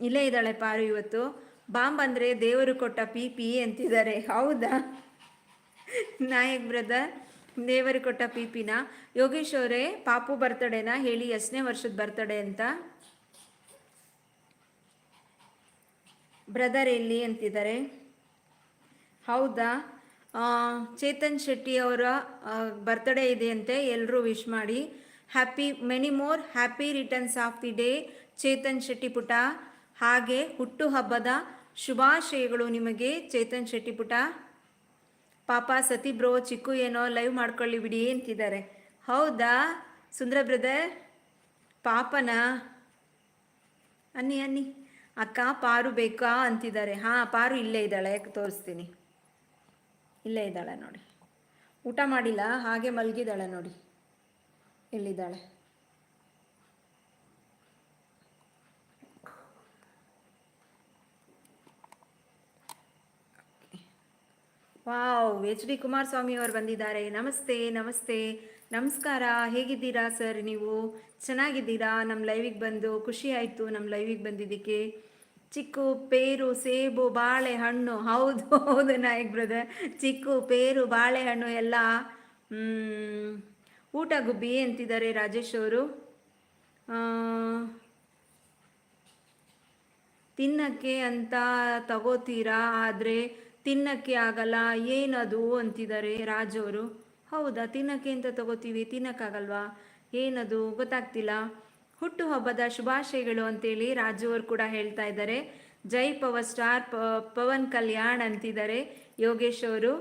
ಇಲ್ಲೇ ಇದ್ದಾಳೆ ಪಾರು ಇವತ್ತು. ಬಾಂಬ್ ಅಂದರೆ ದೇವರು ಕೊಟ್ಟ ಪಿ ಪಿ ಅಂತಿದ್ದಾರೆ. ಹೌದಾ? ನಾಯಕ್ ಬ್ರದರ್, ದೇವರು ಕೊಟ್ಟ ಪಿ ಪಿನ ಯೋಗೇಶ್ ಅವರೇ, ಪಾಪು ಬರ್ತಡೇನ? ಹೇಳಿ ಎಷ್ಟನೇ ವರ್ಷದ ಬರ್ತಡೇ ಅಂತ. ಬ್ರದರ್ ಎಲ್ಲಿ ಅಂತಿದ್ದಾರೆ? ಹೌದಾ? ಚೇತನ್ ಶೆಟ್ಟಿ ಅವರ ಬರ್ತ್ಡೇ ಇದೆ ಅಂತೆ. ಎಲ್ಲರೂ ವಿಶ್ ಮಾಡಿ. Happy many more happy returns of the day Chetan Shetty ಪುಟ. ಹಾಗೆ ಹುಟ್ಟುಹಬ್ಬದ ಶುಭಾಶಯಗಳು ನಿಮಗೆ. ಚೇತನ್ ಶೆಟ್ಟಿ ಪುಟ ಪಾಪ ಸತಿ ಬ್ರೋ, ಚಿಕ್ಕು ಏನೋ ಲೈವ್ ಮಾಡ್ಕೊಳ್ಳಿ ಬಿಡಿ ಅಂತಿದ್ದಾರೆ. ಹೌದಾ? ಸುಂದರ ಬ್ರದರ್, ಪಾಪನ? ಅನ್ನಿ ಅನ್ನಿ. ಅಕ್ಕ, ಪಾರು ಬೇಕಾ ಅಂತಿದ್ದಾರೆ. ಹಾಂ, ಪಾರು ಇಲ್ಲೇ ಇದ್ದಾಳೆ. ತೋರಿಸ್ತೀನಿ. ಇಲ್ಲೇ ಇದ್ದಾಳೆ ನೋಡಿ. ಊಟ ಮಾಡಿಲ್ಲ, ಹಾಗೆ ಮಲಗಿದ್ದಾಳೆ ನೋಡಿ. ಎಲ್ಲಿದ್ದಾಳೆ? ವಾವ್ ಎಚ್ ಡಿ ಕುಮಾರಸ್ವಾಮಿ ಅವರು ಬಂದಿದ್ದಾರೆ. ನಮಸ್ತೆ ನಮಸ್ತೆ. ನಮಸ್ಕಾರ, ಹೇಗಿದ್ದೀರಾ ಸರ್ ನೀವು? ಚೆನ್ನಾಗಿದ್ದೀರಾ? ನಮ್ಮ ಲೈವಿಗೆ ಬಂದು ಖುಷಿ ಆಯಿತು ನಮ್ಮ ಲೈವಿಗೆ ಬಂದಿದ್ದಕ್ಕೆ. ಚಿಕ್ಕು ಪೇರು, ಸೇಬು, ಬಾಳೆಹಣ್ಣು. ಹೌದು ಹೌದು ನಾಯಕ್ ಬ್ರದರ್ ಚಿಕ್ಕು, ಪೇರು, ಬಾಳೆಹಣ್ಣು ಎಲ್ಲ ಊಟ ಗುಬ್ಬಿ ಅಂತಿದ್ದಾರೆ ರಾಜೇಶ್ ಅವರು. ತಿನ್ನಕ್ಕೆ ಅಂತ ತಗೋತೀರಾ? ಆದರೆ ತಿನ್ನಕ್ಕೆ ಆಗಲ್ಲ, ಏನದು ಅಂತಿದ್ದಾರೆ ರಾಜವರು. ಹೌದಾ, ತಿನ್ನಕ್ಕೆ ಅಂತ ತಗೋತೀವಿ? ತಿನ್ನಕ್ಕಾಗಲ್ವಾ? ಏನದು ಗೊತ್ತಾಗ್ತಿಲ್ಲ. ಹುಟ್ಟುಹಬ್ಬದ ಶುಭಾಶಯಗಳು ಅಂತೇಳಿ ರಾಜವರು ಕೂಡ ಹೇಳ್ತಾ ಇದ್ದಾರೆ. ಜೈ ಪವರ್ ಸ್ಟಾರ್ ಪವನ್ ಕಲ್ಯಾಣ್ ಅಂತಿದ್ದಾರೆ ಯೋಗೇಶ್ ಅವರು.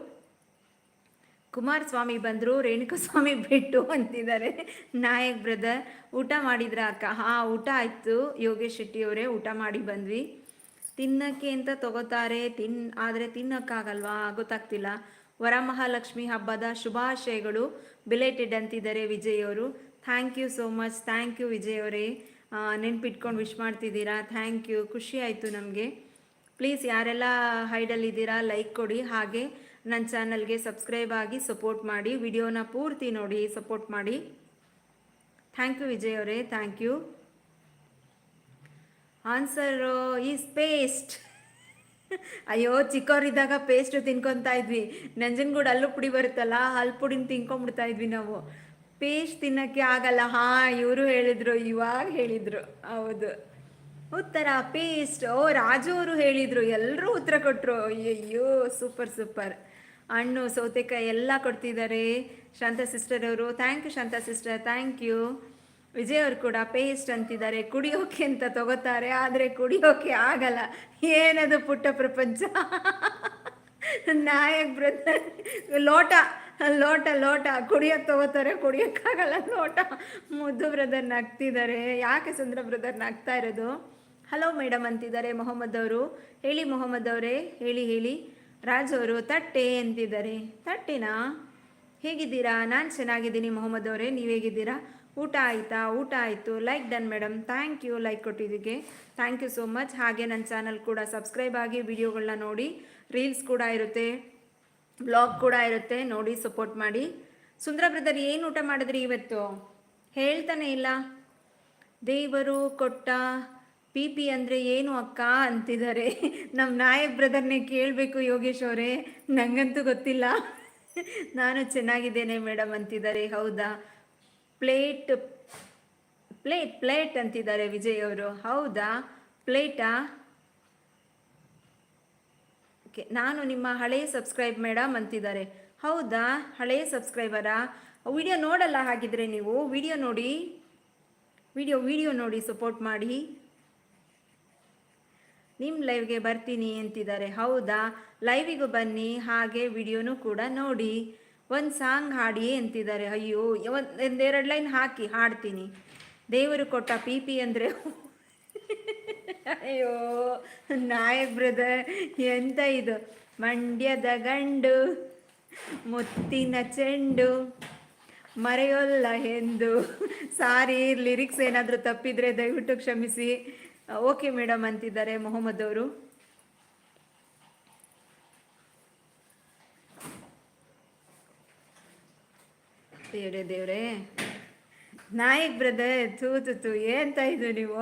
ಕುಮಾರಸ್ವಾಮಿ ಬಂದರು, ರೇಣುಕಸ್ವಾಮಿ ಬಿಟ್ಟು ಅಂತಿದ್ದಾರೆ. ನಾಯಕ್ ಬ್ರದರ್, ಊಟ ಮಾಡಿದ್ರ ಅಕ್ಕ? ಹಾಂ, ಊಟ ಆಯಿತು. ಯೋಗೇಶ್ ಶೆಟ್ಟಿ ಅವರೇ ಊಟ ಮಾಡಿ ಬಂದ್ವಿ. ತಿನ್ನಕ್ಕೆ ಅಂತ ತಗೋತಾರೆ? ತಿನ್, ಆದರೆ ತಿನ್ನೋಕ್ಕಾಗಲ್ವಾ? ಗೊತ್ತಾಗ್ತಿಲ್ಲ. ವರಮಹಾಲಕ್ಷ್ಮಿ ಹಬ್ಬದ ಶುಭಾಶಯಗಳು ಬಿಲೇಟೆಡ್ ಅಂತಿದ್ದಾರೆ ವಿಜಯ್ ಅವರು. Thank you so much. Thank you Vijay ಅವರೇ. ನೆನ್ಪಿಟ್ಕೊಂಡು ವಿಶ್ ಮಾಡ್ತಿದ್ದೀರಾ? Thank you. ಖುಷಿ ಆಯಿತು ನಮಗೆ. ಪ್ಲೀಸ್ ಯಾರೆಲ್ಲ ಹೈಡಲ್ಲಿದ್ದೀರಾ ಲೈಕ್ ಕೊಡಿ. ಹಾಗೆ ನನ್ನ ಚಾನಲ್ಗೆ ಸಬ್ಸ್ಕ್ರೈಬ್ ಆಗಿ ಸಪೋರ್ಟ್ ಮಾಡಿ. ವಿಡಿಯೋನ ಪೂರ್ತಿ ನೋಡಿ ಸಪೋರ್ಟ್ ಮಾಡಿ. ಥ್ಯಾಂಕ್ ಯು ವಿಜಯ್ ಅವರೇ. Thank you. Answer is paste. ಅಯ್ಯೋ, ಚಿಕ್ಕವರಿದ್ದಾಗ ಪೇಸ್ಟ್ ತಿನ್ಕೊತಾ ಇದ್ವಿ. ನಂಜನಗೂಡು ಅಲ್ಲೂ ಪುಡಿ ಬರುತ್ತಲ್ಲ, ಅಲ್ಲಿ ಪುಡಿನ ತಿನ್ಕೊಂಬಿಡ್ತಾ ಇದ್ವಿ ನಾವು. ಪೇಸ್ಟ್ ತಿನ್ನಕ್ಕೆ ಆಗಲ್ಲ. ಹಾ, ಇವರು ಹೇಳಿದ್ರು, ಇವಾಗ ಹೇಳಿದ್ರು. ಹೌದು. ಉತ್ತರ, ಪೇಸ್ಟ್. ಓ, ರಾಜು ಅವರು ಹೇಳಿದ್ರು. ಎಲ್ಲರೂ ಉತ್ತರ ಕೊಟ್ಟರು ಅಯ್ಯಯ್ಯೋ, ಸೂಪರ್ ಸೂಪರ್. ಹಣ್ಣು, ಸೌತೆಕಾಯಿ ಎಲ್ಲ ಕೊಡ್ತಿದ್ದಾರೆ. ಶಾಂತ ಸಿಸ್ಟರ್ ಅವರು. Thank you, Shanta sister. Thank you. Vijay ಅವರು ಕೂಡ ಪೇಸ್ಟ್ ಅಂತಿದ್ದಾರೆ, ಕುಡಿಯೋಕೆ ಅಂತ ತಗೋತಾರೆ, ಆದರೆ ಕುಡಿಯೋಕೆ ಆಗಲ್ಲ. ಏನದು ಪುಟ್ಟ ಪ್ರಪಂಚ? ನಾಯಕ್ ಬ್ರದರ್ ಲೋಟ ಲೋಟ ಲೋಟ. ಕುಡಿಯೋಕೆ ತಗೋತಾರೆ ಕುಡಿಯೋಕ್ಕಾಗಲ್ಲ ಲೋಟ. ಮುದ್ದು ಬ್ರದರ್ ನಗ್ತಿದ್ದಾರೆ. ಯಾಕೆ ಚಂದ್ರ ಬ್ರದರ್ ನಗ್ತಾ ಇರೋದು? ಹಲೋ ಮೇಡಮ್ ಅಂತಿದ್ದಾರೆ ಮೊಹಮ್ಮದ್ ಅವರು. ಹೇಳಿ ಮೊಹಮ್ಮದ್ ಅವರೇ, ಹೇಳಿ ಹೇಳಿ. ರಾಜ್ ಅವರು, ತಟ್ಟೆ ಅಂತಿದ್ದಾರೆ. ತಟ್ಟೆನಾ? ಹೇಗಿದ್ದೀರಾ? ನಾನು ಚೆನ್ನಾಗಿದ್ದೀನಿ ಮೊಹಮ್ಮದ್ ಅವರೇ, ನೀವು ಹೇಗಿದ್ದೀರಾ? ಊಟ ಆಯಿತಾ? ಊಟ ಆಯಿತು. Like done madam thank you like ಕೊಟ್ಟಿದ್ದಕ್ಕೆ. ಥ್ಯಾಂಕ್ ಯು ಸೋ ಮಚ್ ಹಾಗೆ ನನ್ನ ಚಾನಲ್ ಕೂಡ ಸಬ್ಸ್ಕ್ರೈಬ್ ಆಗಿ ವಿಡಿಯೋಗಳನ್ನ ನೋಡಿ. ರೀಲ್ಸ್ ಕೂಡ ಇರುತ್ತೆ. ಬ್ಲಾಗ್ ಕೂಡ ಇರುತ್ತೆ. ನೋಡಿ ಸಪೋರ್ಟ್ ಮಾಡಿ. ಸುಂದರ ಬ್ರದರ್ ಏನು ಊಟ ಮಾಡಿದ್ರಿ ಇವತ್ತು? ಹೇಳ್ತಾನೆ ಇಲ್ಲ. ದೇವರು ಕೊಟ್ಟ ಪಿ ಪಿ ಅಂದರೆ ಏನು ಅಕ್ಕ ಅಂತಿದ್ದಾರೆ. ನಮ್ಮ ನಾಯಕ್ ಬ್ರದರ್ನೇ ಕೇಳಬೇಕು ಯೋಗೇಶ್ ಅವರೇ. ನನಗಂತೂ ಗೊತ್ತಿಲ್ಲ. ನಾನು ಚೆನ್ನಾಗಿದ್ದೇನೆ ಮೇಡಮ್ ಅಂತಿದ್ದಾರೆ. ಹೌದಾ? ಪ್ಲೇಟ್ ಪ್ಲೇಟ್ ಪ್ಲೇಟ್ ಅಂತಿದ್ದಾರೆ ವಿಜಯ್ ಅವರು. ಹೌದಾ? ಪ್ಲೇಟಾ? ಓಕೆ, ನಾನು ನಿಮ್ಮ ಹಳೆಯ ಸಬ್ಸ್ಕ್ರೈಬ್ ಮೇಡಮ್ ಅಂತಿದ್ದಾರೆ. ಹೌದಾ? ಹಳೆಯ ಸಬ್ಸ್ಕ್ರೈಬರಾ? ವಿಡಿಯೋ ನೋಡಲ್ಲ ಹಾಗಿದ್ರೆ ನೀವು ವಿಡಿಯೋ ನೋಡಿ, ವಿಡಿಯೋ ವಿಡಿಯೋ ನೋಡಿ ಸಪೋರ್ಟ್ ಮಾಡಿ. ನಿಮ್ಮ ಲೈವ್ಗೆ ಬರ್ತೀನಿ ಅಂತಿದ್ದಾರೆ. ಹೌದಾ? ಲೈವಿಗೂ ಬನ್ನಿ, ಹಾಗೆ ವಿಡಿಯೋನೂ ಕೂಡ ನೋಡಿ. ಒಂದು ಸಾಂಗ್ ಹಾಡಿ ಅಂತಿದ್ದಾರೆ. ಅಯ್ಯೋ, ಒಂದು ಎರಡು ಲೈನ್ ಹಾಕಿ ಹಾಡ್ತೀನಿ. ದೇವರು ಕೊಟ್ಟ ಪಿ ಪಿ ಅಂದರೆ ಅಯ್ಯೋ, ನಾಯಕ್ ಬ್ರದರ್ ಎಂತ ಇದು? ಮಂಡ್ಯದ ಗಂಡು, ಮುತ್ತಿನ ಚೆಂಡು, ಮರೆಯೋಲ್ಲ ಎಂದು. ಸಾರಿ ಲಿರಿಕ್ಸ್ ಏನಾದರೂ ತಪ್ಪಿದ್ರೆ ದಯವಿಟ್ಟು ಕ್ಷಮಿಸಿ. ಓಕೆ ಮೇಡಮ್ ಅಂತಿದ್ದಾರೆ ಮೊಹಮ್ಮದ್ ಅವರು. ದೇವ್ರೆ ದೇವ್ರೆ. ನಾಯಕ್ ಬ್ರದರ್ ತೂ ತು ತು ಎಂತ ಇದು ನೀವು?